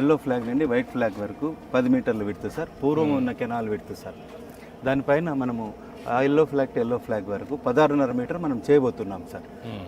Yellow flag నుండి white flag వరకు పది మీటర్లు విడుతు సార్. పూర్వం ఉన్న కెనాల్ విడుతు సార్. దానిపైన మనము ఆ yellow flag to yellow flag వరకు పదహారున్నర మీటర్ మనం చేయబోతున్నాం సార్.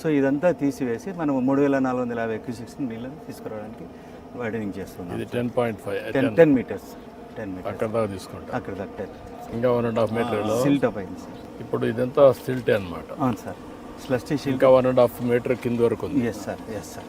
సో ఇదంతా తీసివేసి మనం మూడు వేల నాలుగు వందల యాభై క్యూసిక్స్ నీళ్ళని తీసుకురావడానికి వైడనింగ్ చేస్తున్నాం ఇది ten point five ten ten metres ten metres అక్కడ దాకా తీసుకుంటా. అక్కడ దాకా టెన్ ఇంకా one and half metre silt up అయింది సార్. ఇప్పుడు ఇదంతా సిల్టే అనమాట అవును సార్. స్లస్టీ ఇంకా వన్ అండ్ హాఫ్ మీటర్ కింద వరకు ఉంది. Yes sir yes sir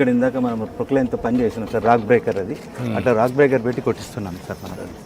ఇక్కడ ఇందాక మనం ప్రొక్లైన్తో పని చేసినాం సార్ రాక్ బ్రేకర్ అది. అట్లా రాక్ బ్రేకర్ పెట్టి కొట్టిస్తున్నాం సార్ మనం.